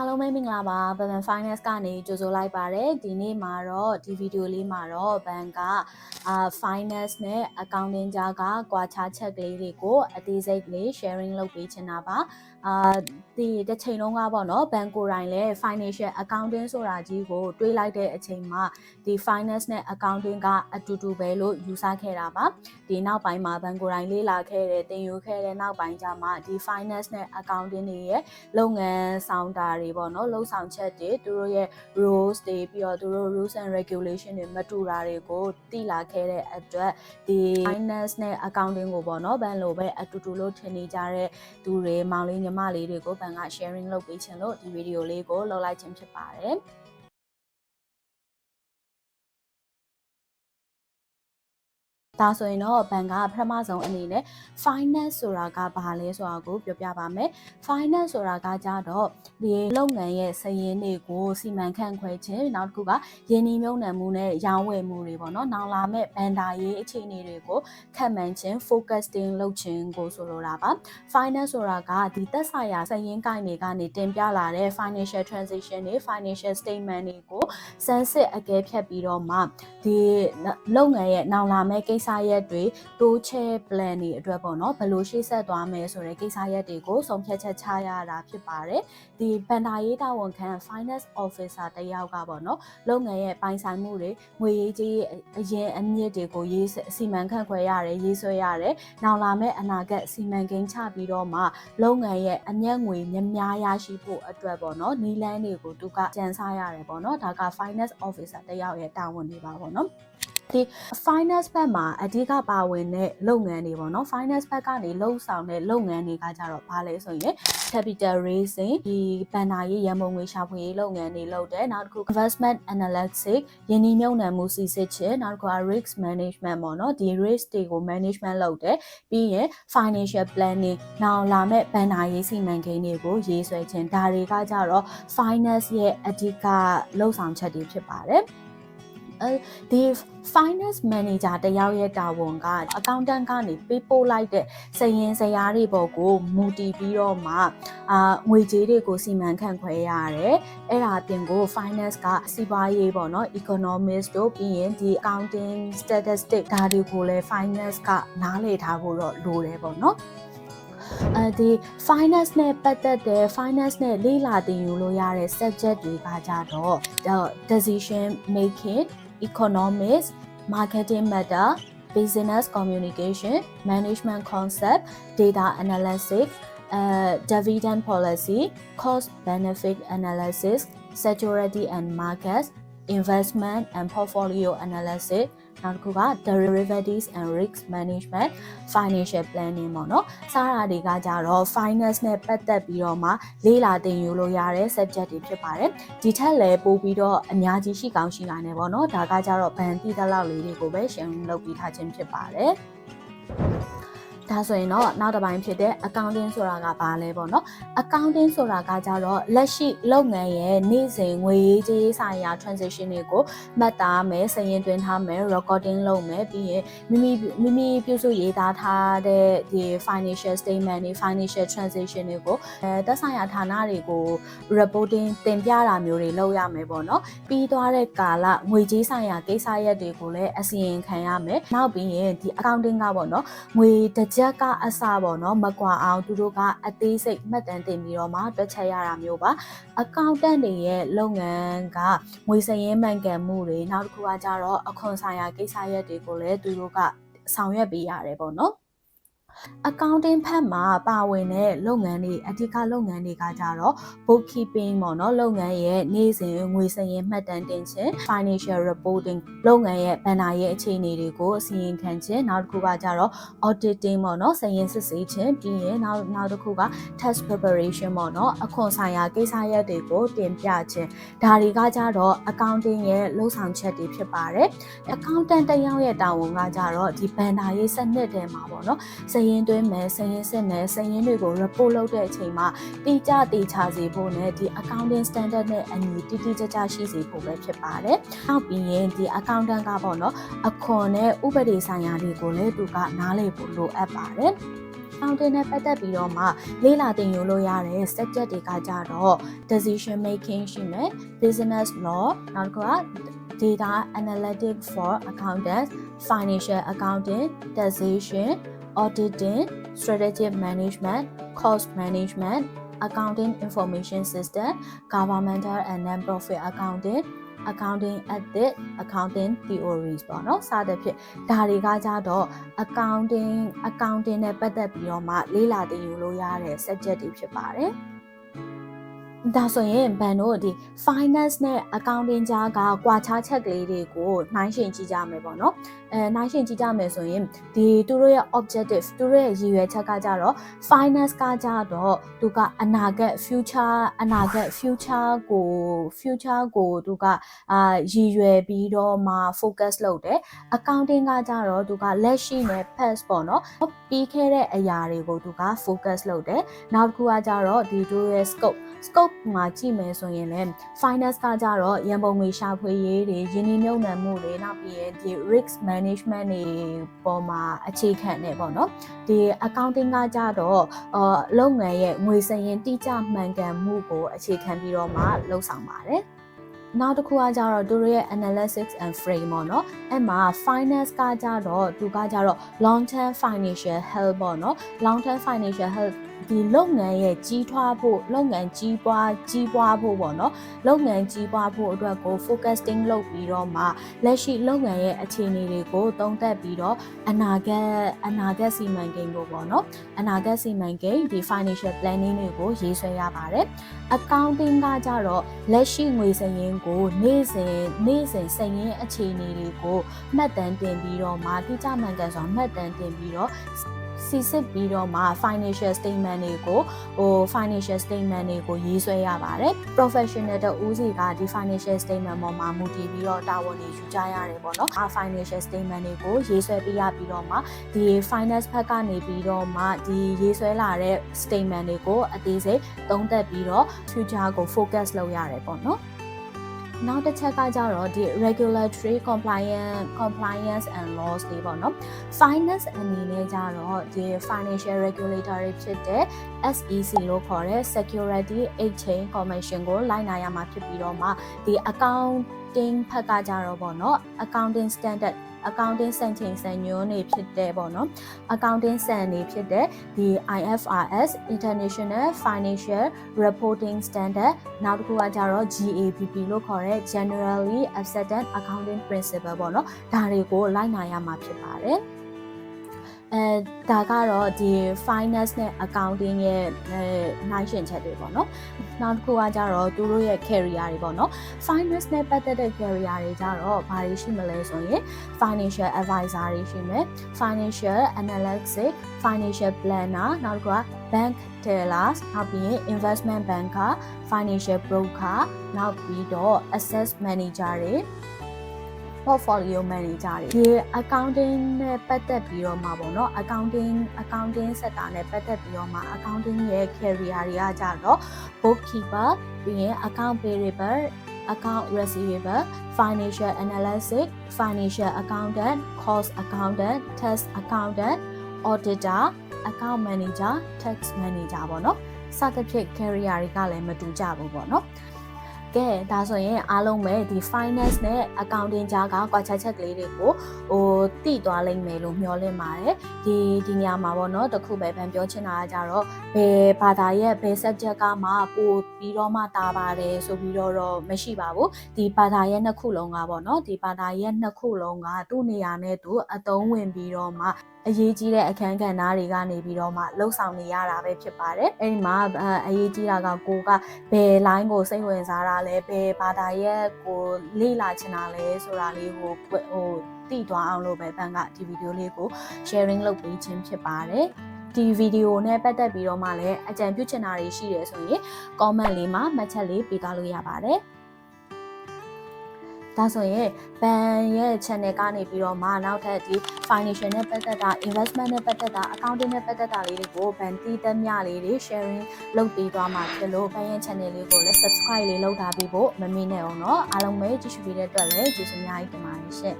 အားလုံးပဲမင်္ဂလာပါဘန်ဘန် finance ကနေကြိုဆိုလိုက်ပါတယ်ဒီနေ့မှာတော့ဒီဗီဒီယိုလေးမှာတော့ဘန်ကအာ finance နဲ့ accounting ကြားကကွာခြားချက်ကလေးတွေကိုအသေးစိတ်လေး sharing လုပ်ပေးချင်တာပါအာဒီတစ်ချိန်လုံးကပေါ့နော်ဘန်ကိုယ်တိုင်လည်း financial accounting ဆိုတာကြီးကိုတွေးလိုက်တဲ့အချိန်မှာဒီ finance နဲ့ accounting ကအတူတူပဲလို့ယူဆခဲ့တာပါဒီနောက်ပိုင်းမှာဘန်ကိုယ်တိုင်လေ့လာခဲ့တဲ့သင်ယူခဲ့တဲ့နောက်ပိုင်းကျမှဒီ finance နဲ့ accounting တွေရဲ့လုပ်ငန်းဆောင်တာတွေပေါ့နော်လှုပ်ဆောင်ချက်တွေသူတို့ရဲ့ rules တွေပြီးတော့သူတို့ rules and regulation တွေမတူတာတွေကိုသိလာခဲ့တဲ့အတွက်ဒီ finance နဲ့ accounting ကိုပေါ့နော်ဘန်လိုပဲအတူတူလို့ထင်နေကြတဲ့သူတွေမောင်လေးညီမလေးတွေကိုဘန်က sharing လုပ်ပေးချင်လို့ဒီဗီဒီယိုလေးကိုလုပ်လိုက်ခြင်းဖြစ်ပါတယ် ဒါဆိုရင်တော့ဘန်ကပထမဆုံးအနေနဲ့ finance ဆိုတာကဘာလဲဆိုတာကိုပြောပြပါမယ် finance ဆိုတာကကြတော့ဒီလုပ်ငန်းရဲ့စရင်းတွေကိုစီမံခန့်ခွဲခြင်းနောက်တစ်ခုကယင်းနှီးမြုံနှံမှုနဲ့ရောင်းဝယ်မှုတွေပေါ့နော်နောက်လာမဲ့ဘန်ဒါရေးအခြေအနေတွေကိုခန့်မှန်းခြင်း focusing လုပ်ခြင်းကိုဆိုလိုတာပါ finance ဆိုတာကဒီသက်ဆိုင်ရာစရင်းကိုင်တွေကနေတင်ပြလာတဲ့ financial transaction တွေ financial statement တွေကိုစမ်းစစ်အကဲဖြတ်ပြီးတော့မှဒီလုပ်ငန်းရဲ့နောက်လာမဲ့ကိစ္စရပ်တွေတိုးချဲ plan တွေအတွက်ပေါ့နော်ဘယ်လိုရှေ့ဆက်သွားမယ်ဆိုတဲ့ကိစ္စရပ်တွေကိုဆုံးဖြတ်ချက်ချရတာဖြစ်ပါတယ်ဒီဘန်ဒါရေးတာဝန်ခံ finance officer တယောက်ကပေါ့နော်လုပ်ငန်းရဲ့ပိုင်ဆိုင်မှုတွေငွေရေးကြေးအရင်အမြင့်တွေကိုရေးစီမံခန့်ခွဲရတယ်ရေးဆွဲရတယ်နောက်လာမဲ့အနာဂတ်စီမံကိန်းချပြီးတော့မှလုပ်ငန်းရဲ့အမျက်ငွေများများရရှိဖို့အတွက်ပေါ့နော်နီလန်းတွေကိုသူကကြံစားရတယ်ပေါ့နော်ဒါက finance officer တယောက်ရဲ့တာဝန်တွေပါပေါ့နော် ဒီ finance ဘက်မှာအဓိကပါဝင်တဲ့လုပ်ငန်းတွေပေါ့နော် finance ဘက်ကနေလှုပ်ဆောင်တဲ့လုပ်ငန်းတွေကကြတော့ဘာလဲဆိုရင် capital raising ဒီဘဏ္ဍာရေးရန်ပုံငွေရှာဖွေရေးလုပ်ငန်းတွေလုပ်တယ်နောက်တစ်ခု investment analytics ယင်းနှိမ့်မြုံနှံမှုစီစစ်ခြင်းနောက်တစ်ခုက risk management ပေါ့နော်ဒီ risk တွေကို management လုပ်တယ်ပြီးရင် financial planning နောက်လာမဲ့ဘဏ္ဍာရေးစီမံကိန်းတွေကိုရေးဆွဲခြင်းဒါတွေကကြတော့ finance ရဲ့အဓိကလှုပ်ဆောင်ချက်တွေဖြစ်ပါတယ်အဲ ဒီ finance manager တယောက်ရဲ့တာဝန်က accountant ကနေပေးပို့လိုက်တဲ့စရင်စရာတွေပေါ်ကိုမူတည်ပြီးတော့မှအာငွေကြေးတွေကိုစီမံခန့်ခွဲရတယ်အဲ့ဒါအပြင်ကို finance ကစီးပွားရေးပေါ့နော် economist တို့ပြီးရင်ဒီ accounting statistic ဒါတွေကိုလည်း finance ကနားလည်ထားဖို့တော့လိုတယ်ပေါ့နော်အဲဒီ finance နဲ့ပတ်သက်တဲ့ finance နဲ့လေ့လာသင်ယူလို့ရတဲ့ subject တွေကကြတော့ decision making economics, marketing matter, business communication, management concept, data analysis, uh, dividend policy, cost benefit analysis, security and markets, investment and portfolio analysis, နောက်တစ်ခုက derivatives and risk management financial planning ပေါ့နော်စားတာတွေကကြတော့ finance နဲ့ပတ်သက်ပြီးတော့မှလေ့လာသင်ယူလို့ရတဲ့ subject တွေဖြစ်ပါတယ်ဒီထက်လည်းပို့ပြီးတော့အများကြီးရှိကောင်းရှိနိုင်တယ်ပေါ့နော်ဒါကကြတော့ဘန်တိတဲ့လောက်လေးတွေကိုပဲ sharing လုပ်ပြီးထားခြင်းဖြစ်ပါတယ် ဒါဆိုရင်တော့နောက်တစ်ပိုင်းဖြစ်တဲ့ accounting ဆိုတာကဘာလဲပေါ့နော် accounting ဆိုတာကကြတော့လက်ရှိလုပ်ငန်းရဲ့နေ့စဉ်ငွေရေးကြေးဆိုင်ရာ transaction တွေကိုမှတ်သားမယ်စာရင်းသွင်းထားမယ် recording လုပ်မယ်ပြီးရင်မိမိမိမိပြုစုရေးသားထားတဲ့ဒီ financial statement တွေ financial transaction တွေကိုအဲသက်ဆိုင်ရာဌာနတွေကို reporting တင်ပြတာမျိုးတွေလုပ်ရမယ်ပေါ့နော်ပြီးသွားတဲ့ကာလငွေကြေးဆိုင်ရာကိစ္စရပ်တွေကိုလည်းအစီရင်ခံရမယ်နောက်ပြီးရင်ဒီ accounting ကပေါ့နော်ငွေတစ်ချက်ကအစပေါ့နော်မကွာအောင်သူတို့ကအသေးစိတ်မှတ်တမ်းတင်ပြီးတော့မှတွက်ချက်ရတာမျိုးပါအကောင့်တန့်တွေရဲ့လုပ်ငန်းကငွေစရင်းမှန်ကန်မှုတွေနောက်တစ်ခုကကြတော့အခွန်ဆိုင်ရာကိစ္စရပ်တွေကိုလည်းသူတို့ကဆောင်ရွက်ပေးရတယ်ပေါ့နော် accounting ဖက်မှာပါဝင်တဲ့လုပ်ငန်းတွေအဓိကလုပ်ငန်းတွေကကြတော့ bookkeeping ပေါ့နော်လုပ်ငန်းရဲ့နေ့စဉ်ငွေစာရင်းမှတ်တမ်းတင်ခြင်း financial reporting လုပ်ငန်းရဲ့ဘဏ္ဍာရေးအခြေအနေတွေကိုအစီရင်ခံခြင်းနောက်တစ်ခုကကြတော့ auditing ပေါ့နော်စာရင်းစစ်ဆေးခြင်းပြီးရင်နောက်နောက်တစ်ခုက tax preparation ပေါ့နော်အခွန်ဆိုင်ရာကိစ္စရပ်တွေကိုတင်ပြခြင်းဒါတွေကကြတော့ accounting ရဲ့လုပ်ဆောင်ချက်တွေဖြစ်ပါတယ် accountant တယောက်ရဲ့တာဝန်ကကြတော့ဒီဘဏ္ဍာရေးစနစ်တွေမှာပေါ့နော်စာရင်းသွင်းမယ်စာရင်းစစ်မယ်စာရင်းတွေကို report လုပ်တဲ့အချိန်မှာတိကျတိကျစေဖို့နဲ့ဒီ accounting standard နဲ့အညီတိတိကျကျရှိစေဖို့ပဲဖြစ်ပါတယ်။နောက်ပြီးရင်ဒီ accountant ကပေါ့နော်အခွန်နဲ့ဥပဒေဆိုင်ရာတွေကိုလည်းသူကနားလည်ဖို့လိုအပ်ပါတယ်။ accounting နဲ့ပတ်သက်ပြီးတော့မှလေ့လာသင်ယူလို့ရတဲ့ subject တွေကကြတော့ decision making ရှိမယ် business law နောက်တစ်ခုက data analytics for accountants financial accounting taxation auditing strategic management cost management accounting information system governmental and non-profit accounting accounting ethics accounting theories ပေါ့နော်စသဖြင့်ဒါတွေကကြတော့ accounting accounting နဲ့ပတ်သက်ပြီးတော့မှလေ့လာသင်ယူလို့ရတဲ့ subject တွေဖြစ်ပါတယ် ဒါဆိုရင်ဘန်တို့ဒီ finance နဲ့ accounting ကြားကကွာခြားချက်ကလေးတွေကိုနှိုင်းယှဉ်ကြည့်ကြမယ်ပေါ့နော်အဲနှိုင်းယှဉ်ကြည့်ကြမယ်ဆိုရင်ဒီသူတို့ရဲ့ objective သူတို့ရဲ့ရည်ရွယ်ချက်ကကြတော့ finance ကကြတော့သူကအနာဂတ် future အနာဂတ် future ကို future ကိုသူကအာရည်ရွယ်ပြီးတော့မှ focus လုပ်တယ် accounting ကကြတော့သူကလက်ရှိနဲ့ past ပေါ့နော်ပြီးခဲ့တဲ့အရာတွေကိုသူက focus လုပ်တယ်နောက်တစ်ခုကကြတော့ဒီသူရဲ့ scope scope မှာကြည့်မယ်ဆိုရင်လည်း finance ကကြတော့ရန်ပုံငွေရှာဖွေရေးတွေယင်းနှိမ့်မြုံနှံမှုတွေနောက်ပြီးရင်ဒီ risk management တွေပေါ်မှာအခြေခံနေပေါ့နော်ဒီ accounting ကကြတော့အလုပ်ငန်းရဲ့ငွေစရင်တိကျမှန်ကန်မှုကိုအခြေခံပြီးတော့မှလှုပ်ဆောင်ပါတယ်နောက်တစ်ခုကကြတော့သူတို့ရဲ့ analysis and frame ပေါ့နော်အဲ့မှာ finance ကကြတော့သူကကြတော့ long term financial health ပေါ့နော် long term financial health ဒီလုပ်ငန်းရဲ့ကြီးထွားဖို့လုပ်ငန်းကြီးပွားကြီးပွားဖို့ပေါ့နော်လုပ်ငန်းကြီးပွားဖို့အတွက်ကို focusing လုပ်ပြီးတော့မှလက်ရှိလုပ်ငန်းရဲ့အခြေအနေတွေကိုသုံးသပ်ပြီးတော့အနာဂတ်အနာဂတ်စီမံကိန်းကိုပေါ့နော်အနာဂတ်စီမံကိန်းဒီ financial planning တွေကိုရေးဆွဲရပါတယ် accounting ကကြတော့လက်ရှိငွေစရင်းကိုနေ့စဉ်နေ့စဉ်စရင်းအခြေအနေတွေကိုမှတ်တမ်းတင်ပြီးတော့မှတိကျမှန်ကန်စွာမှတ်တမ်းတင်ပြီးတော့ စီစစ်ပြီးတော့မှ financial statement တွေကိုဟို financial statement တွေကိုရေးဆွဲရပါတယ် professional တဦးစီကဒီ financial statement ပေါ်မှာမူတည်ပြီးတော့တာဝန်တွေယူကြရတယ်ပေါ့နော်။ financial statement တွေကိုရေးဆွဲပြရပြီးတော့မှဒီ finance ဘက်ကနေပြီးတော့မှဒီရေးဆွဲလာတဲ့ statement တွေကိုအသေးစိတ်သုံးသပ်ပြီးတော့ future ကို focus လုပ်ရတယ်ပေါ့နော်။ နောက်တစ်ချက်ကကြတော့ဒီ regulatory compliance compliance and laws တွေပေါ့နော် finance အနေနဲ့ကြတော့ဒီ financial regulatory ဖြစ်တဲ့ SEC လို့ခေါ်တဲ့ Security Exchange Commission ကိုလိုက်နာရမှာဖြစ်ပြီးတော့မှဒီ accounting ဖက်ကကြတော့ပေါ့နော် accounting standard accounting စံချိန်စံညွှန်းတွေဖြစ်တဲ့ပေါ့နော် accounting စံတွေဖြစ်တဲ့ဒီ IFRS International Financial Reporting Standard နောက်တစ်ခုကကြတော့ GAAP လို့ခေါ်တဲ့ Generally Accepted Accounting Principle ပေါ့နော်ဒါတွေကိုလိုက်နာရမှာဖြစ်ပါတယ် အဲဒါကတော့ဒီ finance နဲ့ accounting ရဲ့အဲနိုင်ရှင်ချက်တွေပေါ့နော်နောက်တစ်ခုကကြတော့သူတို့ရဲ့ career တွေပေါ့နော် finance နဲ့ပတ်သက်တဲ့ career တွေကြတော့ဘာတွေရှိမလဲဆိုရင် financial advisor တွေရှိမယ် financial analyst financial planner နောက်တစ်ခုက bank tellers နောက်ပြီးရင် investment banker financial broker နောက်ပြီးတော့ asset manager တွေ portfolio manager တွေဒီ accounting နဲ့ပတ်သက်ပြီးတော့မှာပေါ့နော် accounting accounting sector နဲ့ပတ်သက်ပြီးတော့မှာ accounting ရဲ့ career တွေကကြတော့ bookkeeper ပြီးရင် account payable account receivable financial analysis financial accountant cost accountant tax accountant auditor account manager tax manager ပေါ့နော်စသဖြင့် career တွေကလည်းမတူကြဘူးပေါ့နော် ကဲဒါဆိုရင်အားလုံးပဲဒီ finance နဲ့ accounting ကြားကကွာခြားချက်ကလေးတွေကိုဟိုသိသွားလိမ့်မယ်လို့မျှော်လင့်ပါတယ်ဒီဒီညမှာပေါ့နော်တခုပဲဗန်ပြောချင်တာကကြတော့ဘယ်ဘာသာရဲ့ဘယ် subject ကမှပို့ပြီးတော့မှတာပါတယ်ဆိုပြီးတော့တော့မရှိပါဘူးဒီဘာသာရဲ့နှစ်ခုလုံးကပေါ့နော်ဒီဘာသာရဲ့နှစ်ခုလုံးကသူ့နေရာနဲ့သူအသုံးဝင်ပြီးတော့မှ အရေးကြီးတဲ့အခန်းကဏ္ဍတွေကနေပြီးတော့မှလှုပ်ဆောင်နေရတာပဲဖြစ်ပါတယ်အဲ့ဒီမှာအရေးကြီးတာကကိုကဘယ် line ကိုစိတ်ဝင်စားတာလဲဘယ်ဘာသာရဲ့ကိုလေ့လာချင်တာလဲဆိုတာလေးကိုဟိုသိသွားအောင်လို့ပဲဘန်ကဒီဗီဒီယိုလေးကို sharing လုပ်ပေးခြင်းဖြစ်ပါတယ်ဒီဗီဒီယိုနဲ့ပတ်သက်ပြီးတော့မှလည်းအကြံပြုချင်တာတွေရှိတယ်ဆိုရင် comment လေးမှာမှတ်ချက်လေးပေးသွားလို့ရပါတယ် ဒါဆိုရင်ဘန်ရဲ့ channel ကနေပြီးတော့မှနောက်ထပ်ဒီ financial နဲ့ပတ်သက်တာ investment နဲ့ပတ်သက်တာ accounting နဲ့ပတ်သက်တာလေးတွေကိုဘန်တီးသက်မြလေးတွေ sharing လုပ်ပေးသွားမှာဖြစ်လို့ဘန်ရဲ့ channel လေးကိုလည်း subscribe လေးလုပ်ထားပြီးဖို့မမေ့နဲ့အောင်เนาะအားလုံးပဲကြည့်ရှုပေးတဲ့အတွက်လည်းကျေးဇူးအများကြီးတင်ပါတယ်ရှင့်